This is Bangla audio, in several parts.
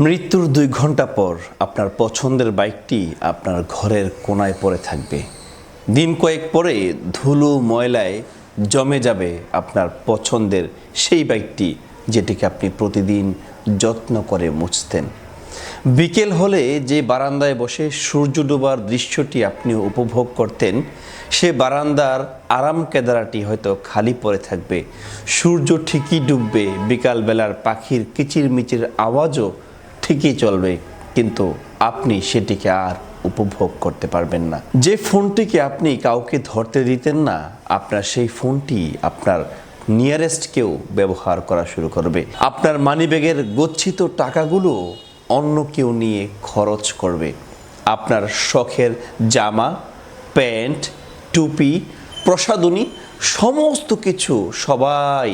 মৃত্যুর দুই ঘণ্টা পর আপনার পছন্দের বাইকটি আপনার ঘরের কোনায় পড়ে থাকবে। দিন কয়েক পরে ধুলো, ময়লায় জমে যাবে আপনার পছন্দের সেই বাইকটি, যেটিকে আপনি প্রতিদিন যত্ন করে মুছতেন। বিকেল হলে যে বারান্দায় বসে সূর্য ডোবার দৃশ্যটি আপনি উপভোগ করতেন, সে বারান্দার আরাম কেদারাটি হয়তো খালি পড়ে থাকবে। সূর্য ঠিকই ডুববে, বিকালবেলার পাখির কিচিরমিচির আওয়াজও ঠিকই চলবে, কিন্তু আপনি সেটিকে আর উপভোগ করতে পারবেন না। যে ফোনটিকে আপনি কাউকে ধরতে দিতেন না, আপনার সেই ফোনটি আপনার নিয়ারেস্ট কেউ ব্যবহার করা শুরু করবে। আপনার মানিব্যাগের গচ্ছিত টাকাগুলো অন্য কেউ নিয়ে খরচ করবে। আপনার শখের জামা, প্যান্ট, টুপি প্রসাদনী সমস্ত কিছু সবাই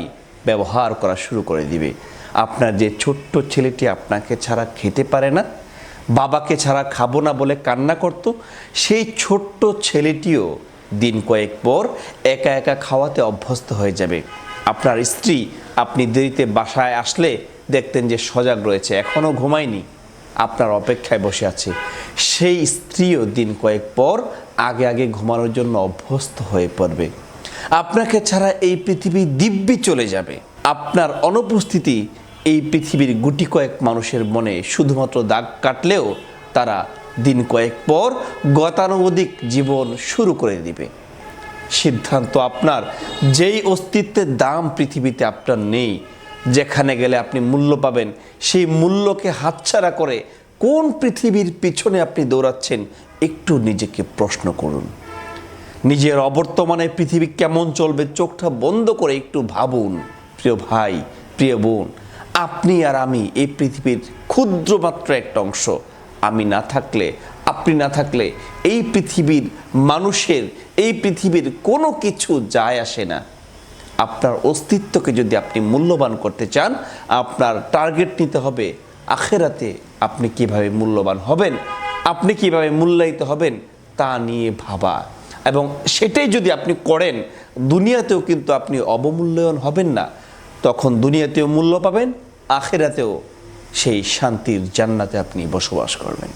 ব্যবহার করা শুরু করে দিবে। আপনার যে ছোট্ট ছেলেটি আপনাকে ছাড়া খেতে পারে না, বাবাকে ছাড়া খাব না বলে কান্না করত, সেই ছোট্ট ছেলেটিও দিন কয়েক পর একা একা খাওয়াতে অভ্যস্ত হয়ে যাবে। আপনার স্ত্রী আপনি দেরিতে বাসায় আসলে দেখতেন যে সজাগ রয়েছে এখনও ঘুমায়নি। আপনার অপেক্ষায় বসে আছে। সেই স্ত্রীও দিন কয়েক পর আগে আগে ঘুমানোর জন্য অভ্যস্ত হয়ে পড়বে। আপনাকে ছাড়া এই পৃথিবী দিব্যি চলে যাবে। আপনার অনুপস্থিতি এই পৃথিবীর গুটি কয়েক মানুষের মনে শুধুমাত্র দাগ কাটলেও তারা দিন কয়েক পর গতানুগতিক জীবন শুরু করে দিবে। সিদ্ধান্ত আপনার, যেই অস্তিত্বের দাম পৃথিবীতে আপনার নেই, যেখানে গেলে আপনি মূল্য পাবেন, সেই মূল্যকে হাতছাড়া করে কোন পৃথিবীর পিছনে আপনি দৌড়াচ্ছেন একটু নিজেকে প্রশ্ন করুন। নিজের অবর্তমানে পৃথিবী কেমন চলবে চোখটা বন্ধ করে একটু ভাবুন। প্রিয় ভাই, প্রিয় বোন, আপনি আর আমি এই পৃথিবীর ক্ষুদ্র মাত্র একটা অংশ। আমি না থাকলে, আপনি না থাকলে এই পৃথিবীর মানুষের, এই পৃথিবীর কোনো কিছু যায় আসে না। আপনার অস্তিত্বকে যদি আপনি মূল্যবান করতে চান, আপনার টার্গেট নিতে হবে আখেরাতে আপনি কীভাবে মূল্যবান হবেন, আপনি কীভাবে মূল্যায়িত হবেন তা নিয়ে ভাবা। এবং সেটাই যদি আপনি করেন, দুনিয়াতেও কিন্তু আপনি অবমূল্যায়ন হবেন না। তখন দুনিয়াতেও মূল্য পাবেন আখেরাতেও সেই শান্তির জান্নাতে আপনি বসবাস করবেন।